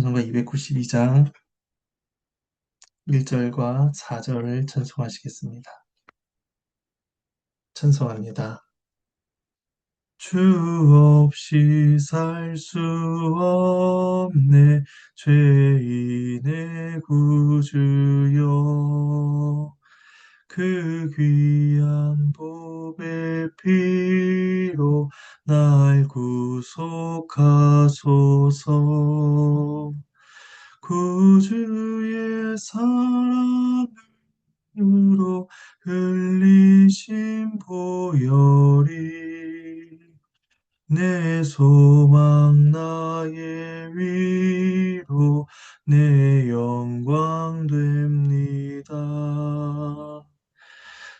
찬송가 292장 1절과 4절을 찬송하시겠습니다. 찬송합니다. 주 없이 살 수 없네 죄인의 구주여 그 귀한 보배 피로 날 구속하소서 구주의 사랑으로 흘리신 보혈이 내 소망 나의 위로 내 영광 됩니다.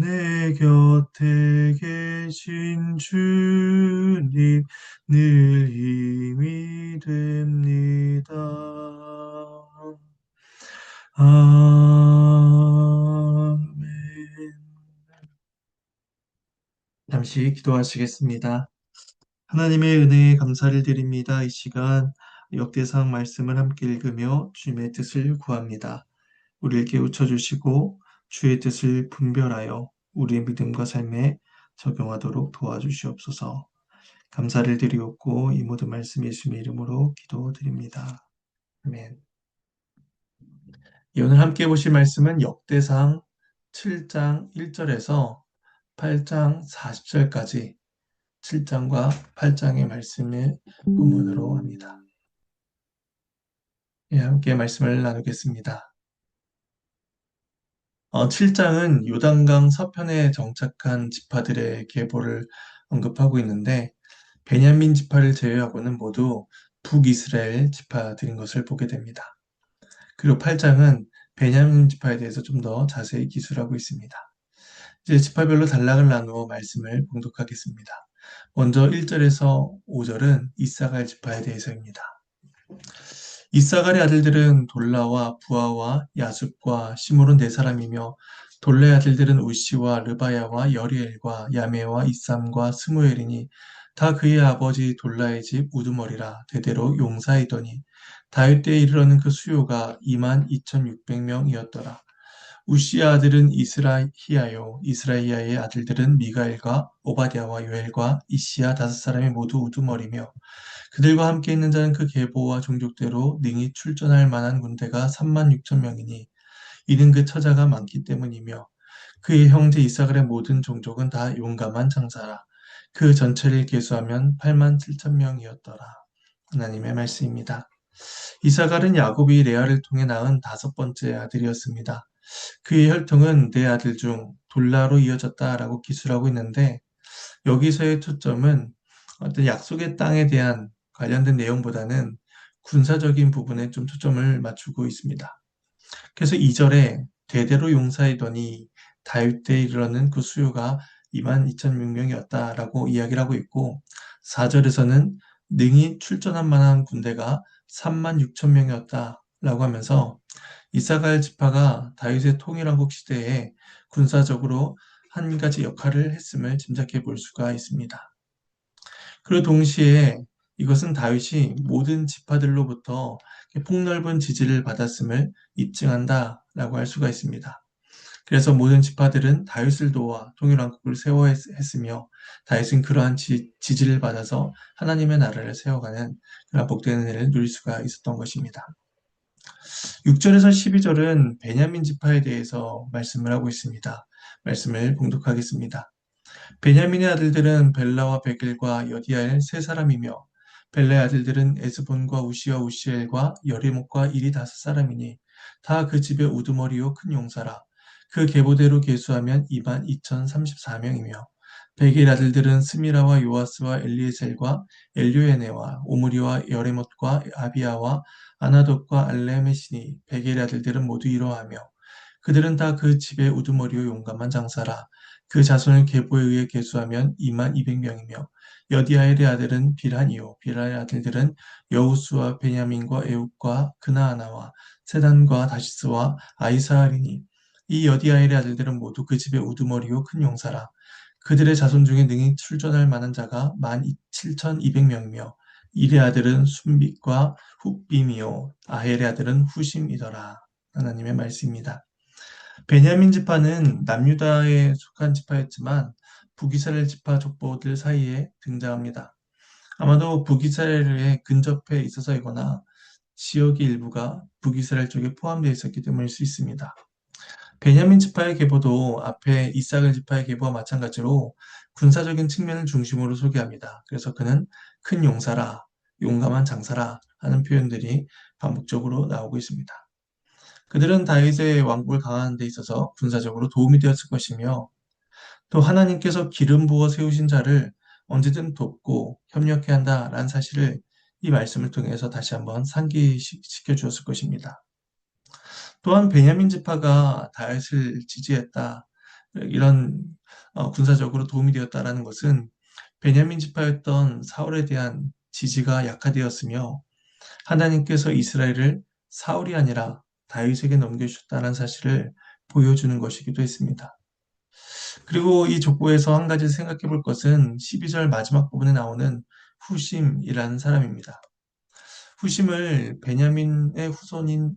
내 곁에 계신 주님 늘 힘이 됩니다. 아멘. 잠시 기도하시겠습니다. 하나님의 은혜에 감사를 드립니다. 이 시간 역대상 말씀을 함께 읽으며 주님의 뜻을 구합니다. 우리를 깨우쳐 주시고 주의 뜻을 분별하여 우리의 믿음과 삶에 적용하도록 도와주시옵소서. 감사를 드리옵고 이 모든 말씀 예수님의 이름으로 기도드립니다. 아멘. 오늘 함께 보실 말씀은 역대상 7장 1절에서 8장 40절까지 7장과 8장의 말씀을 본문으로 합니다. 예, 함께 말씀을 나누겠습니다. 어, 7장은 요단강 서편에 정착한 지파들의 계보를 언급하고 있는데 베냐민 지파를 제외하고는 모두 북이스라엘 지파들인 것을 보게 됩니다. 그리고 8장은 베냐민 지파에 대해서 좀 더 자세히 기술하고 있습니다. 이제 지파별로 단락을 나누어 말씀을 봉독하겠습니다. 먼저 1절에서 5절은 이사갈 지파에 대해서입니다. 이사갈의 아들들은 돌라와 부하와 야sup과 시므론 네 사람이며 돌레 아들들은 우시와 르바야와 여리엘과 야메와 이삼과 스무엘이니 다 그의 아버지 돌라의 집 우두머리라 대대로 용사이더니 다윗 때에 이르러는 그 수요가 2만 2,600명이었더라. 우시아 아들은 이스라히야요 이스라히야의 아들들은 미가엘과 오바댜와 요엘과 이시야 다섯 사람이 모두 우두머리며 그들과 함께 있는 자는 그 계보와 종족대로 능히 출전할 만한 군대가 3만 6천 명이니 이는 그 처자가 많기 때문이며 그의 형제 이사갈의 모든 종족은 다 용감한 장사라 그 전체를 계수하면 8만 7천 명이었더라 하나님의 말씀입니다. 이사갈은 야곱이 레아를 통해 낳은 다섯 번째 아들이었습니다. 그의 혈통은 네 아들 중 돌라로 이어졌다라고 기술하고 있는데 여기서의 초점은 어떤 약속의 땅에 대한 관련된 내용보다는 군사적인 부분에 좀 초점을 맞추고 있습니다. 그래서 2절에 대대로 용사이더니 다윗 때 이르러는 그 수요가 2만 2,600명이었다라고 이야기를 하고 있고 4절에서는 능히 출전한 만한 군대가 3만 6천 명이었다라고 하면서 이사갈 지파가 다윗의 통일왕국 시대에 군사적으로 한 가지 역할을 했음을 짐작해 볼 수가 있습니다. 그리고 동시에 이것은 다윗이 모든 지파들로부터 폭넓은 지지를 받았음을 입증한다라고 할 수가 있습니다. 그래서 모든 지파들은 다윗을 도와 통일왕국을 세워야 했으며 다윗은 그러한 지, 지를 받아서 하나님의 나라를 세워가는 그런 복되는 일을 누릴 수가 있었던 것입니다. 6절에서 12절은 베냐민 지파에 대해서 말씀을 하고 있습니다. 말씀을 봉독하겠습니다. 베냐민의 아들들은 벨라와 베길과 여디아엘 세 사람이며 벨라의 아들들은 에스본과 우시와 우시엘과 여리목과 이리 다섯 사람이니 다 그 집의 우두머리요 큰 용사라 그 계보대로 계수하면 2만 2,034명이며 베길 아들들은 스미라와 요아스와 엘리에셀과 엘류에네와 오므리와 여레못과 아비아와 아나돗과 알레메시니 베겔의 아들들은 모두 이러하며 그들은 다 그 집의 우두머리요 용감한 장사라. 그 자손을 계보에 의해 계수하면 2만 200명이며 여디아엘의 아들은 비란이요 비란의 아들들은 여우수와 베냐민과 에욱과 그나아나와 세단과 다시스와 아이사하리니 이 여디아엘의 아들들은 모두 그 집의 우두머리요 큰 용사라 그들의 자손 중에 능히 출전할 만한 자가 17,200명이며 일의 아들은 순빛과 훗빔이요 아헬의 아들은 후심이더라. 하나님의 말씀입니다. 베냐민 지파는 남유다에 속한 지파였지만 북이스라엘 지파 족보들 사이에 등장합니다. 아마도 북이스라엘에 근접해 있어서이거나 지역의 일부가 북이스라엘 쪽에 포함되어 있었기 때문일 수 있습니다. 베냐민 지파의 계보도 앞에 이삭을 지파의 계보와 마찬가지로 군사적인 측면을 중심으로 소개합니다. 그래서 그는 큰 용사라, 용감한 장사라 하는 표현들이 반복적으로 나오고 있습니다. 그들은 다윗의 왕국을 강화하는 데 있어서 군사적으로 도움이 되었을 것이며 또 하나님께서 기름 부어 세우신 자를 언제든 돕고 협력해야 한다라는 사실을 이 말씀을 통해서 다시 한번 상기시켜 주었을 것입니다. 또한 베냐민 지파가 다윗을 지지했다. 이런 어, 군사적으로 도움이 되었다라는 것은 베냐민 지파였던 사울에 대한 지지가 약화되었으며 하나님께서 이스라엘을 사울이 아니라 다윗에게 넘겨주셨다는 사실을 보여주는 것이기도 했습니다. 그리고 이 족보에서 한 가지 생각해 볼 것은 12절 마지막 부분에 나오는 후심이라는 사람입니다. 후심을 베냐민의 후손인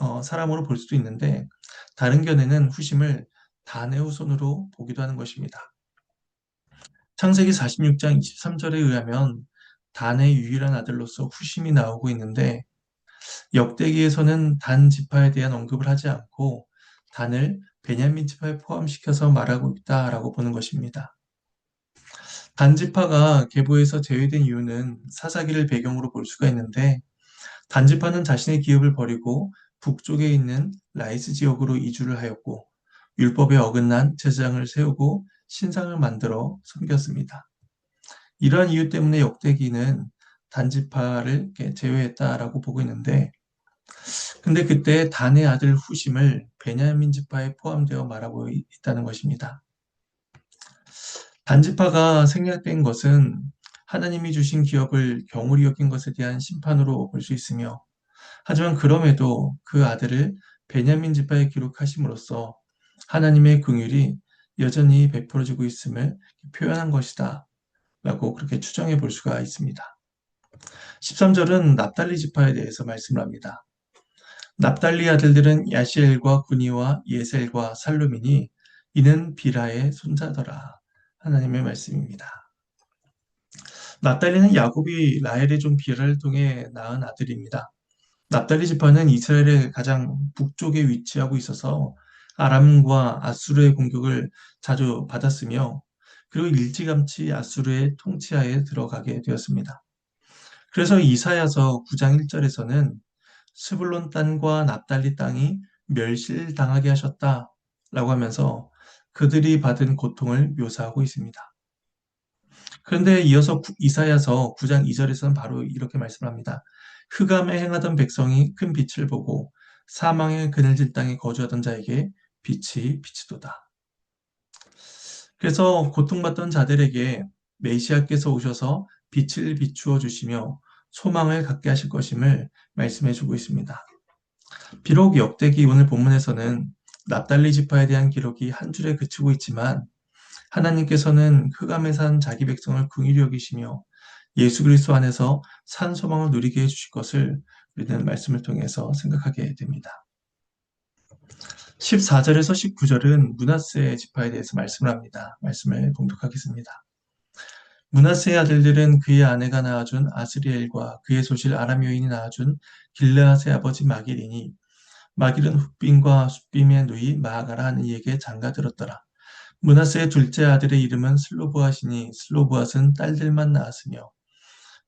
어, 사람으로 볼 수도 있는데 다른 견해는 후심을 단의 후손으로 보기도 하는 것입니다. 창세기 46장 23절에 의하면 단의 유일한 아들로서 후심이 나오고 있는데 역대기에서는 단 지파에 대한 언급을 하지 않고 단을 베냐민 지파에 포함시켜서 말하고 있다라고 보는 것입니다. 단 지파가 계보에서 제외된 이유는 사사기를 배경으로 볼 수가 있는데 단 지파는 자신의 기업을 버리고 북쪽에 있는 라이스 지역으로 이주를 하였고 율법에 어긋난 제사장을 세우고 신상을 만들어 섬겼습니다. 이러한 이유 때문에 역대기는 단지파를 제외했다라고 보고 있는데 근데 그때 단의 아들 후심을 베냐민 지파에 포함되어 말하고 있다는 것입니다. 단지파가 생략된 것은 하나님이 주신 기업을 경홀히 여긴 것에 대한 심판으로 볼 수 있으며 하지만 그럼에도 그 아들을 베냐민 지파에 기록하심으로써 하나님의 긍휼이 여전히 베풀어지고 있음을 표현한 것이다. 라고 그렇게 추정해 볼 수가 있습니다. 13절은 납달리 지파에 대해서 말씀을 합니다. 납달리 아들들은 야시엘과 구니와 예셀과 살루민이 이는 비라의 손자더라. 하나님의 말씀입니다. 납달리는 야곱이 라헬의 좀 비라를 통해 낳은 아들입니다. 납달리 지파는 이스라엘의 가장 북쪽에 위치하고 있어서 아람과 아수르의 공격을 자주 받았으며 그리고 일찌감치 아수르의 통치하에 들어가게 되었습니다. 그래서 이사야서 9장 1절에서는 스불론 땅과 납달리 땅이 멸실당하게 하셨다 라고 하면서 그들이 받은 고통을 묘사하고 있습니다. 그런데 이어서 이사야서 9장 2절에서는 바로 이렇게 말씀합니다. 흑암에 행하던 백성이 큰 빛을 보고 사망의 그늘진 땅에 거주하던 자에게 빛이 비치도다. 그래서 고통받던 자들에게 메시아께서 오셔서 빛을 비추어 주시며 소망을 갖게 하실 것임을 말씀해 주고 있습니다. 비록 역대기 오늘 본문에서는 납달리 지파에 대한 기록이 한 줄에 그치고 있지만 하나님께서는 흑암에 산 자기 백성을 여기시며 예수 그리스도 안에서 산 소망을 누리게 해주실 것을 우리는 말씀을 통해서 생각하게 됩니다. 14절에서 19절은 문하세 지파에 대해서 말씀을 합니다. 말씀을 봉독하겠습니다. 문하세의 아들들은 그의 아내가 낳아준 아스리엘과 그의 소실 아람 여인이 낳아준 길르앗의 아버지 마길이니 마길은 훗빔과 숫빔의 누이 마아가라 하는 이에게 장가들었더라. 문하세의 둘째 아들의 이름은 슬로보아시니 슬로보아스는 딸들만 낳았으며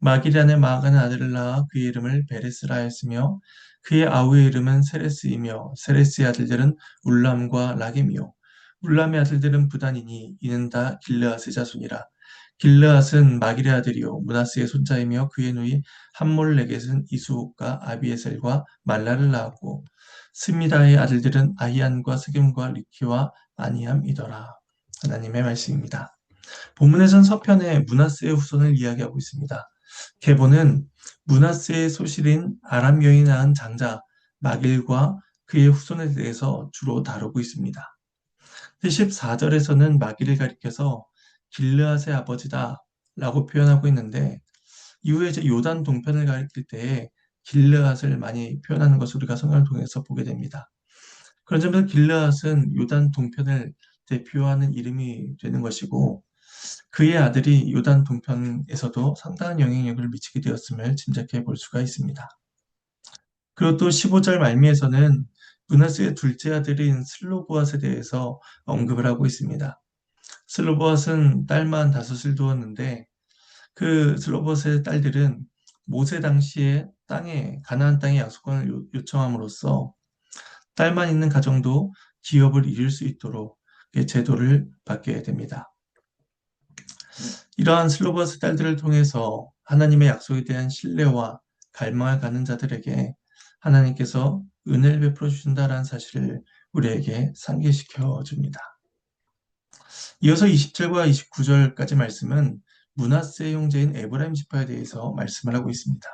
아내 마아가는 아들을 낳아 그의 이름을 베레스라 했으며 그의 아우의 이름은 세레스이며 세레스의 아들들은 울람과 라겜이요 울람의 아들들은 부단이니 이는 다 길르앗의 자손이라 길르앗은 마길의 아들이요 문하스의 손자이며 그의 누이 함몰레겟은 이수옥과 아비에셀과 말라를 낳았고 스미다의 아들들은 아이안과 세겜과 리키와 아니함이더라. 하나님의 말씀입니다. 본문에선 서편에 문하스의 후손을 이야기하고 있습니다. 계보는 문하스의 소실인 아람 여인이 낳은 장자 마길과 그의 후손에 대해서 주로 다루고 있습니다. 14절에서는 마길을 가리켜서 길르앗의 아버지다 라고 표현하고 있는데 이후에 이제 요단 동편을 가리킬 때에 길르앗을 많이 표현하는 것을 우리가 성경을 통해서 보게 됩니다. 그런 점에서 길르앗은 요단 동편을 대표하는 이름이 되는 것이고 그의 아들이 요단 동편에서도 상당한 영향력을 미치게 되었음을 짐작해 볼 수가 있습니다. 그리고 또 15절 말미에서는 문하스의 둘째 아들인 슬로보앗에 대해서 언급을 하고 있습니다. 슬로보앗은 딸만 다섯을 두었는데 그 슬로보앗의 딸들은 모세 당시에 땅에 가나안 땅의 약속권을 요청함으로써 딸만 있는 가정도 기업을 이룰 수 있도록 제도를 받게 됩니다. 이러한 슬로버스 딸들을 통해서 하나님의 약속에 대한 신뢰와 갈망을 갖는 자들에게 하나님께서 은혜를 베풀어 주신다라는 사실을 우리에게 상기시켜 줍니다. 이어서 20절과 29절까지 말씀은 문하세 형제인 에브라임 지파에 대해서 말씀을 하고 있습니다.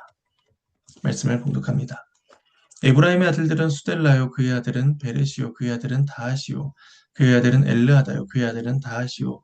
말씀을 봉독합니다. 에브라임의 아들들은 수델라요 그의 아들은 베레시오 그의 아들은 다하시오 그의 아들은 엘르하다요 그의 아들은 다하시오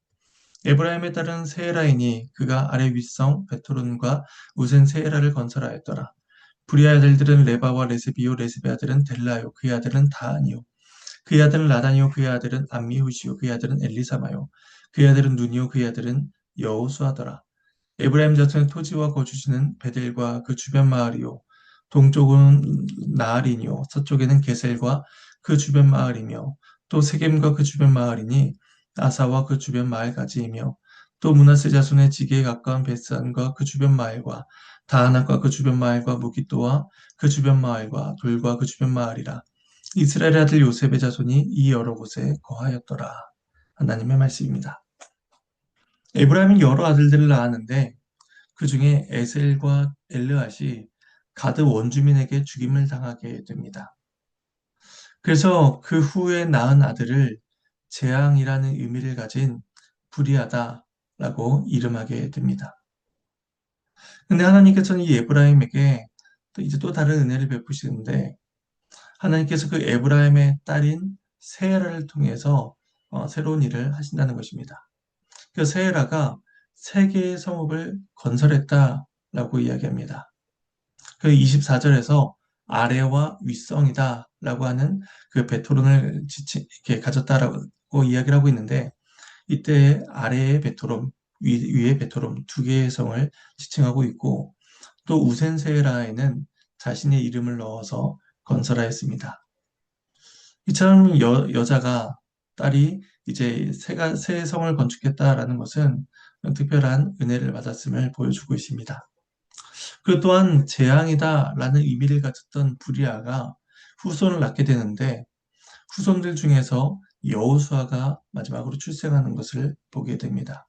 에브라임의 딸은 세에라이니 그가 아래 윗성 베토론과 우센 세에라를 건설하였더라. 브리아 아들들은 레바와 레세비오 레세비 아들은 델라요 그의 아들은 다아니요 그의 아들은 라다니요 그의 아들은 암미후시요 그의 아들은 엘리사마요 그의 아들은 누니요 그의 아들은 여호수하더라. 에브라임 자손의 토지와 거주지는 베델과 그 주변 마을이요 동쪽은 나알이니요 서쪽에는 게셀과 그 주변 마을이며 또 세겜과 그 주변 마을이니 아사와 그 주변 마을까지이며 또 문하세 자손의 지게에 가까운 베스안과 그 주변 마을과 다하나과 그 주변 마을과 무기또와 그 주변 마을과 돌과 그 주변 마을이라 이스라엘 아들 요셉의 자손이 이 여러 곳에 거하였더라 하나님의 말씀입니다. 에브라임은 여러 아들들을 낳았는데 그 중에 에셀과 엘르앗이 가드 원주민에게 죽임을 당하게 됩니다. 그래서 그 후에 낳은 아들을 재앙이라는 의미를 가진 불의하다라고 이름하게 됩니다. 근데 하나님께서는 이 에브라임에게 또 이제 또 다른 은혜를 베푸시는데 하나님께서 그 에브라임의 딸인 세라를 통해서 어, 새로운 일을 하신다는 것입니다. 그 세라가 세 개의 성읍을 건설했다라고 이야기합니다. 그 24절에서 아래와 윗성이다 라고 하는 그 베토론을 지치, 가졌다라고 이야기를 하고 있는데 이때 아래의 베토롬, 위, 위의 베토롬 두 개의 성을 지칭하고 있고 또 우센세라에는 자신의 이름을 넣어서 건설하였습니다. 이처럼 여, 여자가 딸이 이제 새가, 새 성을 건축했다라는 것은 특별한 은혜를 받았음을 보여주고 있습니다. 그 또한 재앙이다라는 의미를 가졌던 부리아가 후손을 낳게 되는데 후손들 중에서 여호수아가 마지막으로 출생하는 것을 보게 됩니다.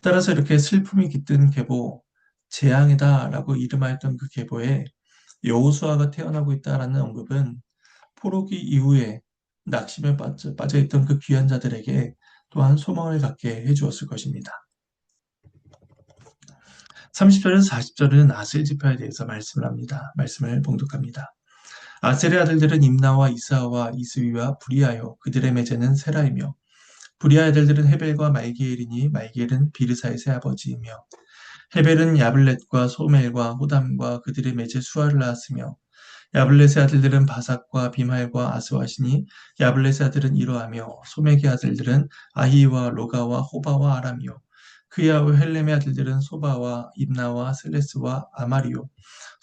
따라서 이렇게 슬픔이 깃든 계보, 재앙이다 라고 이름하였던 그 계보에 여호수아가 태어나고 있다라는 언급은 포로기 이후에 낙심에 빠져, 빠져있던 그 귀한 자들에게 또한 소망을 갖게 해 주었을 것입니다. 30절에서 40절은 아셀 지파에 대해서 말씀을 합니다. 말씀을 봉독합니다. 아셀의 아들들은 임나와 이스하와 이스위와 부리하여 그들의 매제는 세라이며 부리아 아들들은 헤벨과 말기엘이니 말기엘은 비르사의 새 아버지이며 헤벨은 야블렛과 소멜과 호담과 그들의 매제 수아를 낳았으며 야블렛의 아들들은 바삭과 비말과 아스와시니 야블렛의 아들은 이러하며 소맥의 아들들은 아히와 로가와 호바와 아람이요. 그야후 헬렘의 아들들은 소바와 입나와 슬레스와 아마리오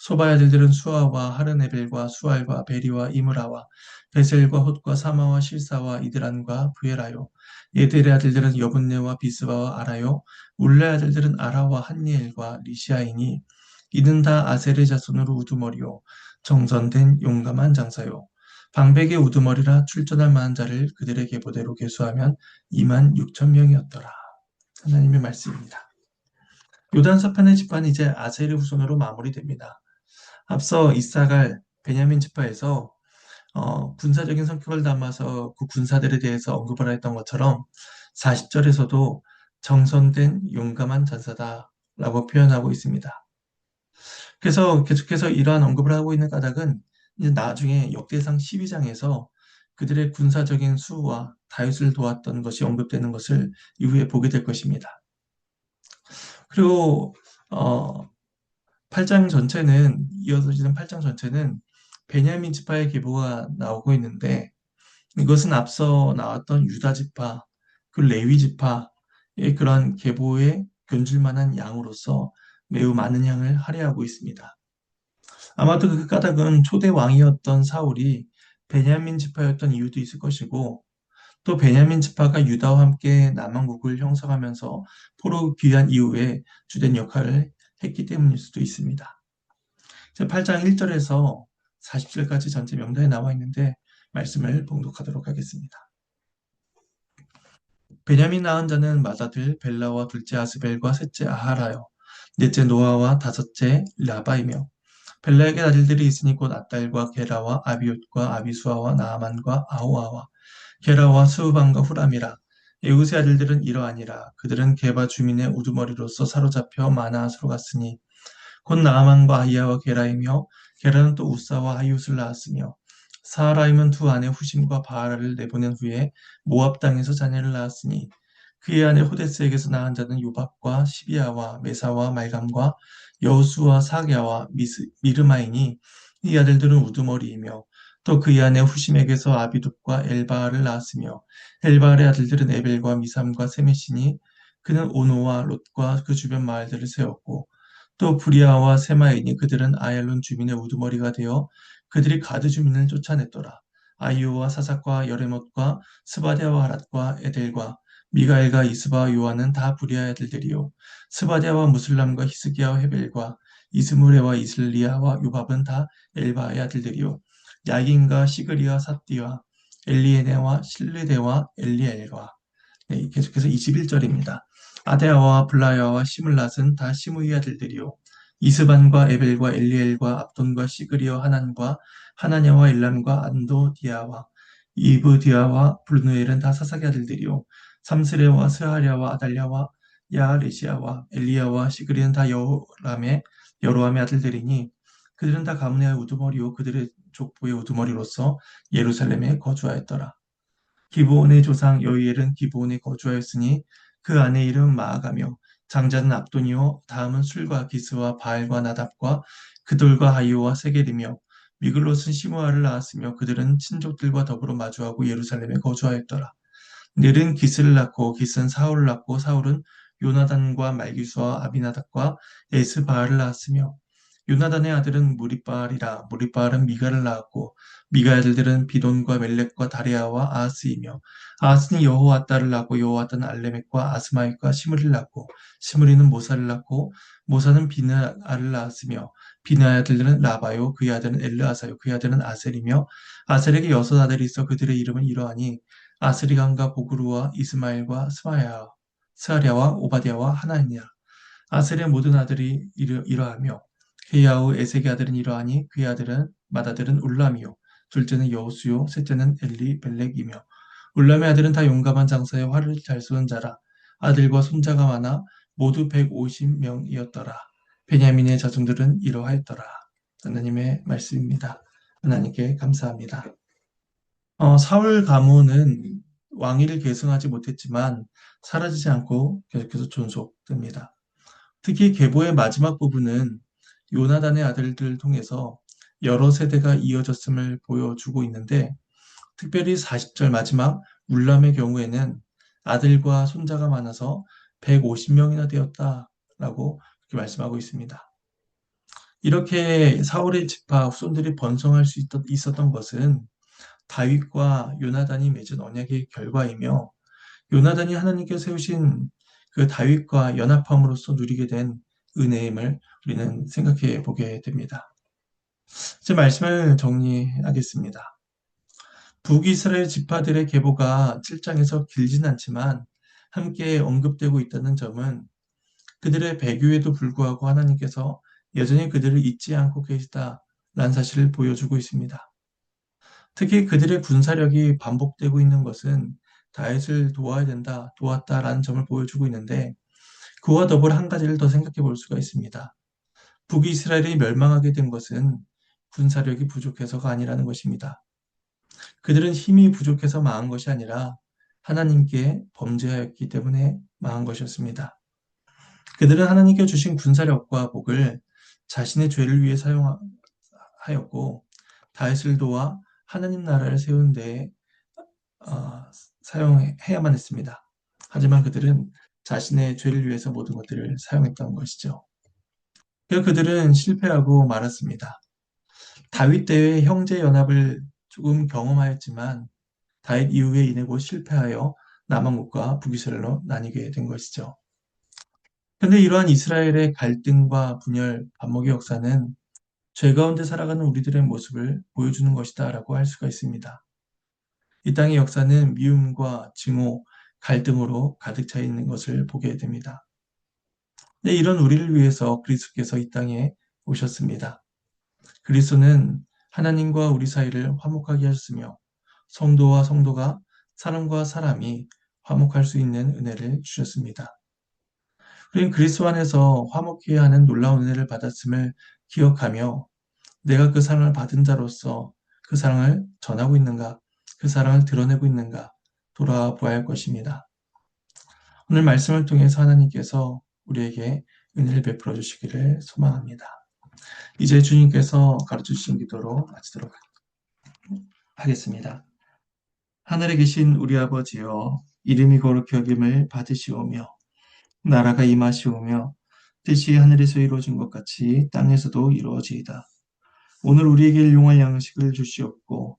소바의 아들들은 수아와 하르네벨과 수알과 베리와 이므라와 베셀과 헛과 사마와 실사와 이드란과 부에라요 예델의 아들들은 여분네와 비스바와 아라요 울레 아들들은 아라와 한니엘과 리시아이니 이는 다 아셀의 자손으로 우두머리요 정선된 용감한 장사요 방백의 우두머리라 출전할 만한 자를 그들의 계보대로 계수하면 2만 6천 명이었더라. 하나님의 말씀입니다. 요단 서편의 집안이 이제 아셀의 후손으로 마무리됩니다. 앞서 이사갈 베냐민 지파에서 어, 군사적인 성격을 담아서 그 군사들에 대해서 언급을 했던 것처럼 40절에서도 정선된 용감한 전사다라고 표현하고 있습니다. 그래서 계속해서 이러한 언급을 하고 있는 까닭은 이제 나중에 역대상 12장에서 그들의 군사적인 수와 다윗을 도왔던 것이 언급되는 것을 이후에 보게 될 것입니다. 그리고 어, 8장 전체는 이어지는 8장 전체는 베냐민 지파의 계보가 나오고 있는데 이것은 앞서 나왔던 유다 지파, 그 레위 지파의 그런 계보에 견줄만한 양으로서 매우 많은 양을 할애하고 있습니다. 아마도 그 까닭은 초대 왕이었던 사울이 베냐민 지파였던 이유도 있을 것이고 또 베냐민 지파가 유다와 함께 남왕국을 형성하면서 포로 귀한 이후에 주된 역할을 했기 때문일 수도 있습니다. 8장 1절에서 40절까지 전체 명단에 나와 있는데 말씀을 봉독하도록 하겠습니다. 베냐민 낳은 자는 마다들 벨라와 둘째 아스벨과 셋째 아하라요. 넷째 노아와 다섯째 라바이며 벨라에게 아들들이 있으니 곧 아딸과 게라와 아비옷과 아비수아와 나아만과 아호아와 게라와 수우방과 후람이라 에우스의 아들들은 이러하니라. 그들은 게바 주민의 우두머리로서 사로잡혀 마나아스로 갔으니 곧 나아만과 아이야와 게라이며 게라는 또 우사와 하이웃을 낳았으며 사하라임은 두 아내 후심과 바하라를 내보낸 후에 모압 땅에서 자녀를 낳았으니 그의 아내 호데스에게서 낳은 자는 요밥과 시비아와 메사와 말감과 여수와 사갸와 미르마이니 이 아들들은 우두머리이며 또 그의 아내 후심에게서 아비둡과 엘바알을 낳았으며 엘바알의 아들들은 에벨과 미삼과 세메시니 그는 오노와 롯과 그 주변 마을들을 세웠고 또 부리아와 세마이니 그들은 아얄론 주민의 우두머리가 되어 그들이 가드 주민을 쫓아냈더라. 아이오와 사삭과 여레못과 스바디아와 하랏과 에델과 미가엘과 이스바와 요한은 다 부리아의 아들들이요 스바디아와 무슬람과 히스기야와 헤벨과 이스무레와 이슬리아와 요밥은 다 엘바의 아들들이요 야긴과 시그리와 사띠와 엘리에네와 실르데와 엘리엘과. 네, 계속해서 21절입니다. 아데아와 블라야와 시물랏은 다 시므이 아들들이요. 이스반과 에벨과 엘리엘과 압돈과 시그리어 하난과 하나냐와 일람과 안도디아와 이브디아와 블누엘은 다 사사기 아들들이요. 삼스레와 스하랴와 아달랴와 야레시아와 엘리야와 시그리는 다 여호람의 여로함의 아들들이니 그들은 다 가문의 우두머리요. 그들의 족보의 우두머리로서 예루살렘에 거주하였더라. 기브온의 조상 여이엘은 기브온에 거주하였으니 그 아내 이름 마아가며 장자는 압돈이요 다음은 술과 기스와 바알과 나답과 그들과 하이오와 세겔이며 미글롯은 시므아를 낳았으며 그들은 친족들과 더불어 마주하고 예루살렘에 거주하였더라. 넬은 기스를 낳고 기스는 사울을 낳고 사울은 요나단과 말기수와 아비나답과 에스바알을 낳았으며 요나단의 아들은 무리바알이라 무리바알은 미가를 낳았고 미가의 아들들은 비돈과 멜렉과 다리아와 아하스이며 아하스는 여호와따를 낳고 여호와따는 알레멕과 아스마익과 시므리를 낳고 시므리는 모사를 낳고 모사는 비느알을 낳았으며 비나의 아들들은 라바요 그의 아들은 엘르아사요 그의 아들은 아셀이며 아셀에게 여섯 아들이 있어 그들의 이름은 이러하니 아스리간과 보그루와 이스마엘과 스마야 스아랴와 오바디아와 하나니라. 아셀의 모든 아들이 이러, 이러하며 그의 아우 에색의 아들은 이러하니 그의 아들은 맏아들은 울람이요 둘째는 여호수요 셋째는 엘리 벨렉이며 울람의 아들은 다 용감한 장사에 활을 잘 쏘는 자라 아들과 손자가 많아 모두 150명이었더라. 베냐민의 자손들은 이러하였더라. 하나님의 말씀입니다. 하나님께 감사합니다. 어, 사울 가문은 왕위를 계승하지 못했지만 사라지지 않고 계속해서 존속됩니다. 특히 계보의 마지막 부분은 요나단의 아들들을 통해서 여러 세대가 이어졌음을 보여주고 있는데 특별히 40절 마지막 울람의 경우에는 아들과 손자가 많아서 150명이나 되었다라고 그렇게 말씀하고 있습니다. 이렇게 사울의 집파 후손들이 번성할 수 있었던 것은 다윗과 요나단이 맺은 언약의 결과이며 요나단이 하나님께 세우신 그 다윗과 연합함으로써 누리게 된 은혜임을 우리는 생각해 보게 됩니다. 제 말씀을 정리하겠습니다. 북이스라엘 지파들의 계보가 7장에서 길진 않지만 함께 언급되고 있다는 점은 그들의 배교에도 불구하고 하나님께서 여전히 그들을 잊지 않고 계시다라는 사실을 보여주고 있습니다. 특히 그들의 군사력이 반복되고 있는 것은 다윗을 도와야 된다, 도왔다라는 점을 보여주고 있는데 그와 더불어 한 가지를 더 생각해 볼 수가 있습니다. 북이스라엘이 멸망하게 된 것은 군사력이 부족해서가 아니라는 것입니다. 그들은 힘이 부족해서 망한 것이 아니라 하나님께 범죄하였기 때문에 망한 것이었습니다. 그들은 하나님께 주신 군사력과 복을 자신의 죄를 위해 사용하였고 다윗을 도와 하나님 나라를 세운 데에 어, 사용해야만 했습니다. 하지만 그들은 자신의 죄를 위해서 모든 것들을 사용했던 것이죠. 그래서 그들은 실패하고 말았습니다. 다윗 때의 형제 연합을 조금 경험하였지만 다윗 이후에 인해고 실패하여 남한국과 북이스라엘로 나뉘게 된 것이죠. 그런데 이러한 이스라엘의 갈등과 분열, 반목의 역사는 죄 가운데 살아가는 우리들의 모습을 보여주는 것이다 라고 할 수가 있습니다. 이 땅의 역사는 미움과 증오, 갈등으로 가득 차 있는 것을 보게 됩니다. 네, 이런 우리를 위해서 그리스도께서 이 땅에 오셨습니다. 그리스도는 하나님과 우리 사이를 화목하게 하셨으며 성도와 성도가 사람과 사람이 화목할 수 있는 은혜를 주셨습니다. 우리는 그리스도 안에서 화목해야 하는 놀라운 은혜를 받았음을 기억하며 내가 그 사랑을 받은 자로서 그 사랑을 전하고 있는가, 그 사랑을 드러내고 있는가 돌아보아야 할 것입니다. 오늘 말씀을 통해서 하나님께서 우리에게 은혜를 베풀어 주시기를 소망합니다. 이제 주님께서 가르쳐 주신 기도로 마치도록 하겠습니다. 하늘에 계신 우리 아버지여 이름이 거룩히 여김을 받으시오며 나라가 임하시오며 뜻이 하늘에서 이루어진 것 같이 땅에서도 이루어지이다. 오늘 우리에게 일용할 양식을 주시옵고